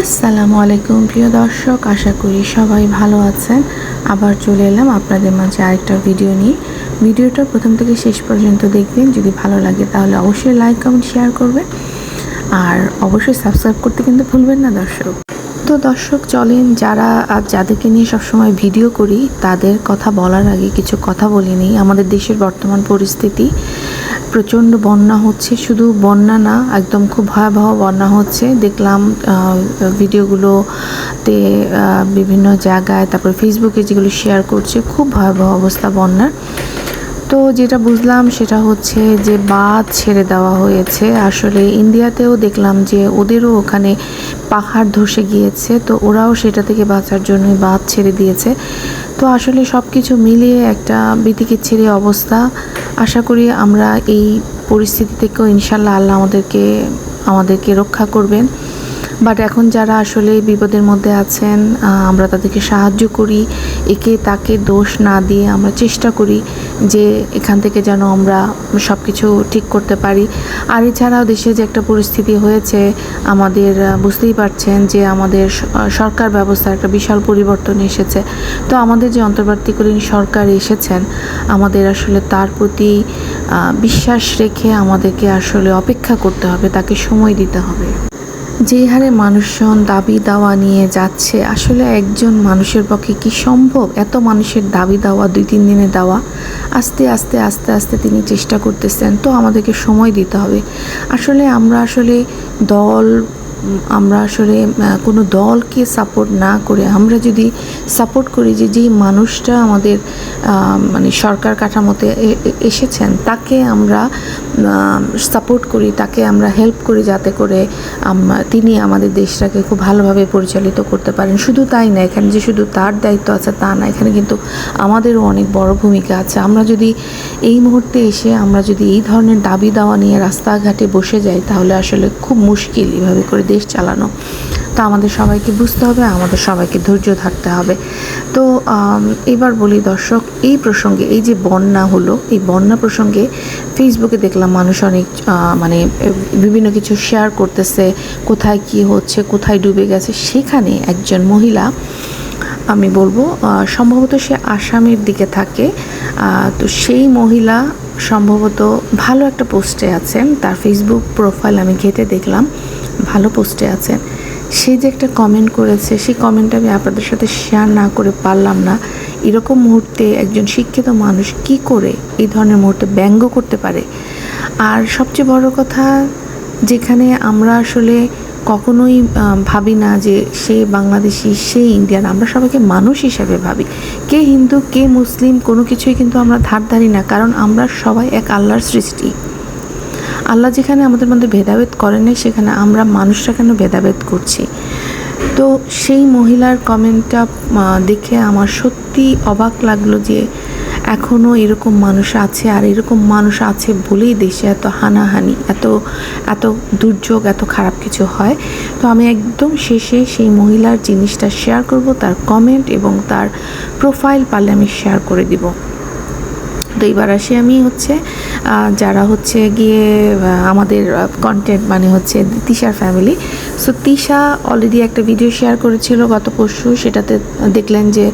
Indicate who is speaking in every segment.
Speaker 1: আসসালামু আলাইকুম, প্রিয় দর্শক। আশা করি সবাই ভালো আছেন। আবার চলে এলাম আপনাদের মাঝে আরেকটা ভিডিও নিয়ে। ভিডিওটা প্রথম থেকে শেষ পর্যন্ত দেখবেন। যদি ভালো লাগে তাহলে অবশ্যই লাইক, কমেন্ট, শেয়ার করবেন। আর অবশ্যই সাবস্ক্রাইব করতে কিন্তু ভুলবেন না, দর্শক। তো দর্শক, চলেন, যারা আজ যাদেরকে নিয়ে সবসময় ভিডিও করি, তাদের কথা বলার আগে কিছু কথা বলে নিই। আমাদের দেশের বর্তমান পরিস্থিতি। প্রচণ্ড বন্যা হচ্ছে, শুধু বন্যা না, একদম খুব ভয়াবহ বন্যা হচ্ছে। দেখলাম ভিডিওগুলোতে বিভিন্ন জায়গায়, তারপর ফেসবুকে যেগুলো শেয়ার করছে, খুব ভয়াবহ অবস্থা বন্যার। তো যেটা বুঝলাম, সেটা হচ্ছে যে বাঁধ ছেড়ে দেওয়া হয়েছে। আসলে ইন্ডিয়াতেও দেখলাম যে ওদেরও ওখানে পাহাড় ধসে গিয়েছে, তো ওরাও সেটা থেকে বাঁচার জন্যই বাঁধ ছেড়ে দিয়েছে। তো আসলে সব কিছু মিলিয়ে একটা বিতিকিচ্ছিরি অবস্থা। আশা করি আমরা এই পরিস্থিতি থেকেও ইনশাল্লাহ আল্লাহ আমাদেরকে আমাদেরকে রক্ষা করবেন। বাট এখন যারা আসলে বিপদের মধ্যে আছেন আমরা তাদেরকে সাহায্য করি, একে তাকে দোষ না দিয়ে আমরা চেষ্টা করি। যে এখান থেকে যেন আমরা সব কিছু ঠিক করতে পারি। আর এছাড়াও দেশে যে একটা পরিস্থিতি হয়েছে, আমাদের বুঝতেই পারছেন যে আমাদের সরকার ব্যবস্থার একটা বিশাল পরিবর্তন এসেছে। তো আমাদের যে অন্তর্বর্তীকালীন সরকার এসেছেন, আমাদের আসলে তার প্রতি বিশ্বাস রেখে আমাদেরকে আসলে অপেক্ষা করতে হবে, তাকে সময় দিতে হবে। যে হারে মানুষজন দাবি দাওয়া নিয়ে যাচ্ছে, আসলে একজন মানুষের পক্ষে কি সম্ভব? এত মানুষের দাবি দাওয়া, দুই তিন দিনে দেওয়া, আস্তে আস্তে আস্তে আস্তে তিনি চেষ্টা করতেছেন। তো আমাদেরকে সময় দিতে হবে। আসলে আমরা আসলে দল আমরা আসলে কোনো দলকে সাপোর্ট না করে আমরা যদি সাপোর্ট করি যে যেই মানুষটা আমাদের মানে সরকার কাঠামোতে এসেছেন, তাকে আমরা সাপোর্ট করি, তাকে আমরা হেল্প করি যাতে করে তিনি আমাদের দেশটাকে খুব ভালোভাবে পরিচালিত করতে পারেন। শুধু তাই না, এখানে যে শুধু তার দায়িত্ব আছে তা না, এখানে কিন্তু আমাদেরও অনেক বড় ভূমিকা আছে। আমরা যদি এই মুহূর্তে এসে আমরা যদি এই ধরনের দাবি দাওয়া নিয়ে রাস্তাঘাটে বসে যাই, তাহলে আসলে খুব মুশকিল এভাবে করে দেশ চালানো। তো আমাদের সবাইকে বুঝতে হবে, আমাদের সবাইকে ধৈর্য থাকতে হবে। তো এবার বলি দর্শক, এই প্রসঙ্গে, এই যে বন্যা হলো, এই বন্যা প্রসঙ্গে ফেসবুকে দেখলাম মানুষ অনেক মানে বিভিন্ন কিছু শেয়ার করতেছে, কোথায় কি হচ্ছে, কোথায় ডুবে গেছে। সেখানে একজন মহিলা, আমি বলব সম্ভবত সে আসামের দিকে থাকে। তো সেই মহিলা সম্ভবত ভালো একটা পোস্টে আছেন। তার ফেসবুক প্রোফাইল আমি ঘেটে দেখলাম। ভালো পোস্টে আছেন সে যে একটা কমেন্ট করেছে, সেই কমেন্টটা আমি আপনাদের সাথে শেয়ার না করে পারলাম না। এরকম মুহূর্তে একজন শিক্ষিত মানুষ কি করে এই ধরনের মুহূর্তে ব্যঙ্গ করতে পারে? আর সবচেয়ে বড় কথা, যেখানে আমরা আসলে কখনোই ভাবি না যে সে বাংলাদেশি, সে ইন্ডিয়ান আমরা সবাইকে মানুষ হিসাবে ভাবি। কে হিন্দু, কে মুসলিম, কোনো কিছুই কিন্তু আমরা ধার ধারি না, কারণ আমরা সবাই এক আল্লাহর সৃষ্টি। আল্লাহ যেখানে আমাদের মধ্যে ভেদাভেদ করেন নাই, সেখানে আমরা মানুষরা কেন ভেদাভেদ করছি? তো সেই মহিলার কমেন্টটা দেখে আমার সত্যি অবাক লাগল যে এখনও এরকম মানুষ আছে, আর এরকম মানুষ আছে বলেই দেশে এত হানাহানি, এত এত দুর্যোগ, এত খারাপ কিছু হয়। তো আমি একদম শেষে সেই মহিলার জিনিসটা শেয়ার করব, তার কমেন্ট এবং তার প্রোফাইল পারলে আমি শেয়ার করে দিব। এইবার আসি আমি হচ্ছে যারা হচ্ছে গিয়ে আমাদের কন্টেন্ট মানে হচ্ছে তিশার ফ্যামিলি সো তিশা অলরেডি একটা ভিডিও শেয়ার করেছিল গত পরশু, সেটাতে দেখলেন যে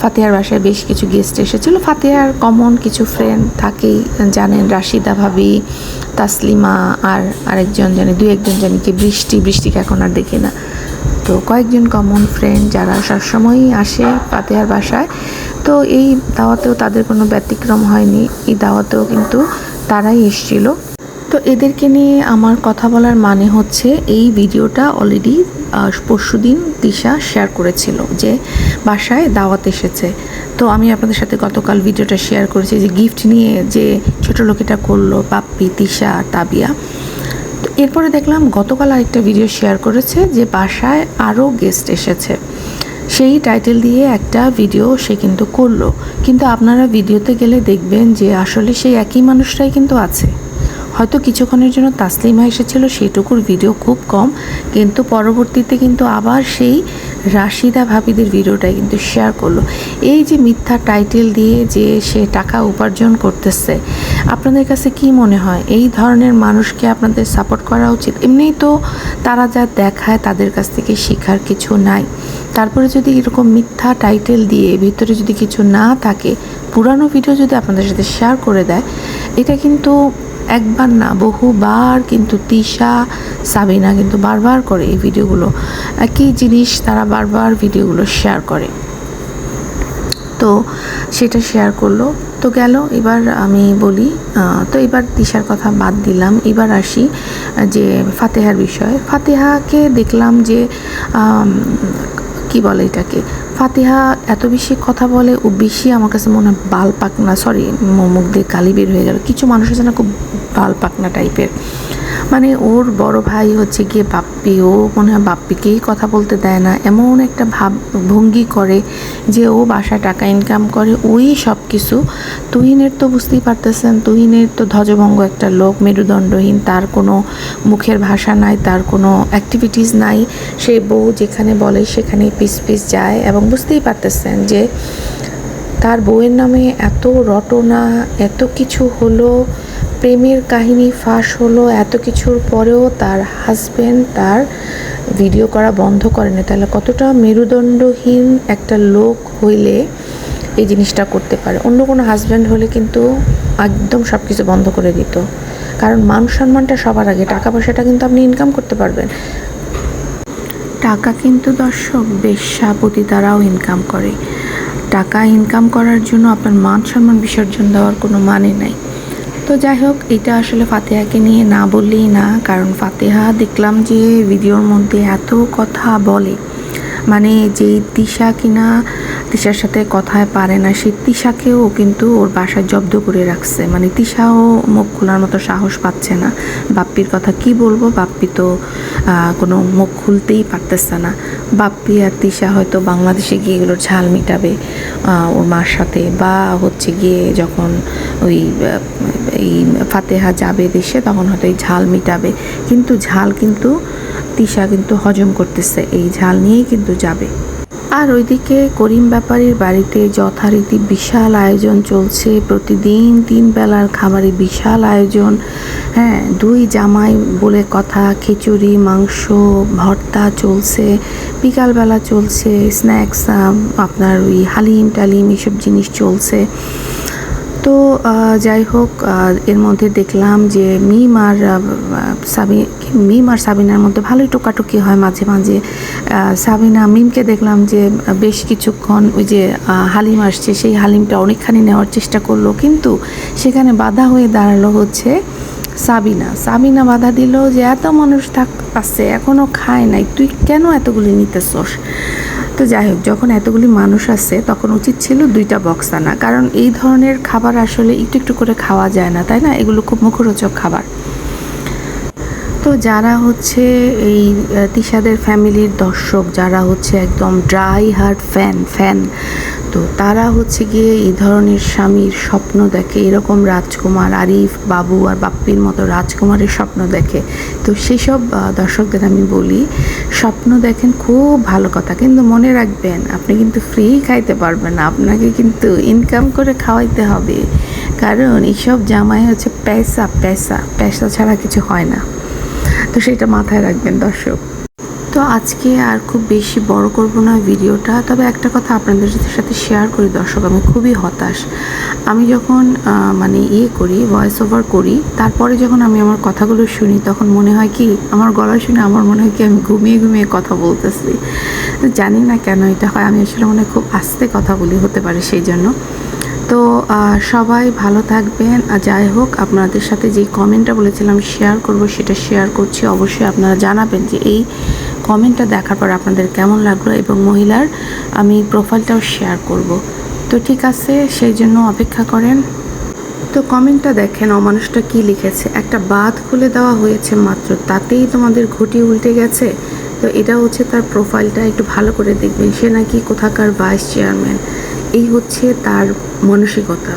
Speaker 1: ফাতেহার বাসায় বেশ কিছু গেস্ট এসেছিল। ফাতেহার কমন কিছু ফ্রেন্ড থাকেই, জানেন রাশিদা ভাবি, তাসলিমা আর আরেকজন জানি দু একজন জানি কি বৃষ্টি, বৃষ্টিকে এখন আর দেখি না। তো কয়েকজন কমন ফ্রেন্ড যারা সবসময়ই আসে ফাতেহার বাসায়। তো এই দাওয়াতেও তাদের কোনো ব্যতিক্রম হয়নি। এই দাওয়াতেও কিন্তু তারাই এসেছিল। তো এদেরকে নিয়ে আমার কথা বলার মানে হচ্ছে এই ভিডিওটা অলরেডি পরশু দিন দিশা শেয়ার করেছিল যে বাসায় দাওয়াত এসেছে। তো আমি আপনাদের সাথে গতকাল ভিডিওটা শেয়ার করেছি যে গিফট নিয়ে যে ছোট লোকেটা করল পাপ্পি তিশা তাবিয়া। তো এরপরে দেখলাম গতকাল আরেকটা ভিডিও শেয়ার করেছে যে বাসায় আরও গেস্ট এসেছে। সেই টাইটেল দিয়ে একটা ভিডিও সে কিন্তু করল। কিন্তু আপনারা ভিডিওতে গেলে দেখবেন যে আসলে সেই একই মানুষটাই কিন্তু আছে। হয়তো কিছুক্ষণের জন্য তাসলিমা এসেছিল, সেইটুকুর ভিডিও খুব কম। কিন্তু পরবর্তীতে কিন্তু আবার সেই রাশিদা ভাবিদের ভিডিওটাই কিন্তু শেয়ার করল। এই যে মিথ্যা টাইটেল দিয়ে যে সে টাকা উপার্জন করতেছে, আপনাদের কাছে কি মনে হয়? এই ধরনের মানুষকে আপনাদের সাপোর্ট করা উচিত? এমনিই তো তারা যা দেখায় তাদের কাছ থেকে শেখার কিছু নাই। তারপরে যদি এরকম মিথ্যা টাইটেল দিয়ে ভিতরে যদি কিছু না থাকে, পুরানো ভিডিও যদি আপনাদের সাথে শেয়ার করে দেয়, এটা কিন্তু একবার না, বহুবার কিন্তু তিশা, সাবিনা কিন্তু বারবার করে এই ভিডিওগুলো একই জিনিস তারা বারবার ভিডিওগুলো শেয়ার করে। তো সেটা শেয়ার করল। তো গেল, এবার আমি বলি তো এবার দিশার কথা বাদ দিলাম। এবার আসি যে ফাতেহার বিষয়ে। ফাতেহাকে দেখলাম যে কি বলে এটাকে? ফাতিহা এত বেশি কথা বলে ও বেশি আমার কাছে মনে হয় বাল পাকনা সরি মুখ দিয়ে কালি বের হয়ে গেল। কিছু মানুষের না খুব বাল পাকনা টাইপের মানে ওর বড় ভাই হচ্ছে গিয়ে বাপ্পি, ও মনে হয় বাপ্পিকেই কথা বলতে দেয় না। এমন একটা ভাব, ভঙ্গি করে যে ও বাসায় টাকা ইনকাম করে, ওই সব কিছু তুহিনের তো বুঝতেই পারতেছেন, তুহিনের তো ধ্বজভঙ্গ একটা লোক, মেরুদণ্ডহীন, তার কোনো মুখের ভাষা নাই, তার কোনো অ্যাক্টিভিটিস নাই। সে বউ যেখানে বলে সেখানে পিস পিস যায় এবং বুঝতেই পারতেছেন যে তার বউয়ের নামে এত রটনা, এত কিছু হলো প্রেমের কাহিনী ফাঁস হলো, এত কিছুর পরেও তার হাজব্যান্ড তার ভিডিও করা বন্ধ করে করেনি তাহলে কতটা মেরুদণ্ডহীন একটা লোক হইলে এই জিনিসটা করতে পারে? অন্য কোনো হাজব্যান্ড হলে কিন্তু একদম সব কিছু বন্ধ করে দিত। কারণ মান সম্মানটা সবার আগে, টাকা পয়সাটা কিন্তু আপনি ইনকাম করতে পারবেন। টাকা কিন্তু দর্শক বেশ্যাপতি তারাও ইনকাম করে। টাকা ইনকাম করার জন্য আপনার মান সম্মান বিসর্জন দেওয়ার কোনো মানে নাই। তো যাই হোক, এটা আসলে ফাতেহাকে নিয়ে না বললেই না। কারণ ফাতেহা দেখলাম যে ভিডিওর মধ্যে এত কথা বলে। মানে যেই তিশা কিনা তিশার সাথে কথায় পারে না, সেই তিশাকেও কিন্তু ওর বাসায় জব্দ করে রাখছে। মানে তিশাও মুখ খোলার মতো সাহস পাচ্ছে না। বাপ্পির কথা কি বলব? বাপ্পি তো কোনো মুখ খুলতেই পারতেছে না। বাপ্পি আর তিশা হয়তো বাংলাদেশে গিয়ে এগুলোর ঝাল মিটাবে ওর মার সাথে। বা হচ্ছে গিয়ে যখন ওই এই ফাতেহা যাবে দেশে, তখন হয়তো এই ঝাল মিটাবে। কিন্তু ঝাল কিন্তু তিশা কিন্তু হজম করতেছে। এই ঝাল নিয়েই কিন্তু যাবে। আর ওইদিকে করিম ব্যাপারীর বাড়িতে যথারীতি বিশাল আয়োজন চলছে। প্রতিদিন তিন বেলার খাবারে বিশাল আয়োজন। হ্যাঁ দুই জামাই বলে কথা, খিচুড়ি, মাংস, ভর্তা চলছে, বিকালবেলা চলছে, স্ন্যাক্স আপনার ওই হালিম টালিম এসব জিনিস চলছে। তো যাই হোক এর মধ্যে দেখলাম যে মিম আর সাবি, মিম আর সাবিনার মধ্যে ভালোই টোকাটুকি হয় মাঝে মাঝে। সাবিনা মিমকে দেখলাম যে বেশ কিছুক্ষণ ওই যে হালিম আসছে, সেই হালিমটা অনেকখানি নেওয়ার চেষ্টা করল, কিন্তু সেখানে বাধা হয়ে দাঁড়াল হচ্ছে সাবিনা। সাবিনা বাধা দিল যে, এত মানুষ থাক, আছে এখনও খায় নাই, তুই কেন এতগুলি নিতেছস? তো যাই হোক, যখন এতগুলি মানুষ আছে তখন উচিত ছিল দুইটা বক্স আনা। কারণ এই ধরনের খাবার আসলে একটু একটু করে খাওয়া যায় না, তাই না? এগুলো খুব মুখরোচক খাবার। তো যারা হচ্ছে এই তিশাদের ফ্যামিলির দর্শক, যারা হচ্ছে একদম ড্রাই হার্ট ফ্যান ফ্যান তো তারা হচ্ছে গিয়ে এই ধরনের স্বামীর স্বপ্ন দেখে, এরকম রাজকুমার, আরিফ, বাবু আর বাপ্পির মতো রাজকুমারের স্বপ্ন দেখে। তো সেসব দর্শকদের আমি বলি, স্বপ্ন দেখেন খুব ভালো কথা। কিন্তু মনে রাখবেন, আপনি কিন্তু ফ্রি খাইতে পারবেন না। আপনাকে কিন্তু ইনকাম করে খাওয়াইতে হবে। কারণ এইসব জামাই হচ্ছে পেশা পেশা। পেশা ছাড়া কিছু হয় না। তো সেটা মাথায় রাখবেন, দর্শক। তো আজকে আর খুব বেশি বড় করব না ভিডিওটা। তবে একটা কথা আপনাদের সাথে শেয়ার করি দর্শক, আমি খুবই হতাশ। আমি যখন মানে ইয়ে করি ভয়েস ওভার করি, তারপরে যখন আমি আমার কথাগুলো শুনি, তখন মনে হয় কি, আমার গলা শুনে আমার মনে হয় কি আমি ঘুমিয়ে ঘুমিয়ে কথা বলতেছি। জানি না কেন এটা হয়, আমি আসলে মনে খুব আস্তে কথা বলি হতে পারে সেই জন্য। তো সবাই ভালো থাকবেন। আর যাই হোক, আপনাদের সাথে যে কমেন্টটা বলেছিলাম শেয়ার করব, সেটা শেয়ার করছি। অবশ্যই আপনারা জানাবেন যে এই কমেন্টটা দেখার পর আপনাদের কেমন লাগল এবং মহিলার আমি প্রোফাইলটাও শেয়ার করব। তো ঠিক আছে, সেই জন্য অপেক্ষা করেন। তো কমেন্টটা দেখেন, অমানুষটা কি লিখেছে? একটা বাদ খুলে দেওয়া হয়েছে মাত্র, তাতেই তোমাদের ঘুটি উল্টে গেছে? তো এটা হচ্ছে তার প্রোফাইলটা, একটু ভালো করে দেখবেন। সে নাকি কোথাকার ভাইস চেয়ারম্যান। এই হচ্ছে তার মানসিকতা।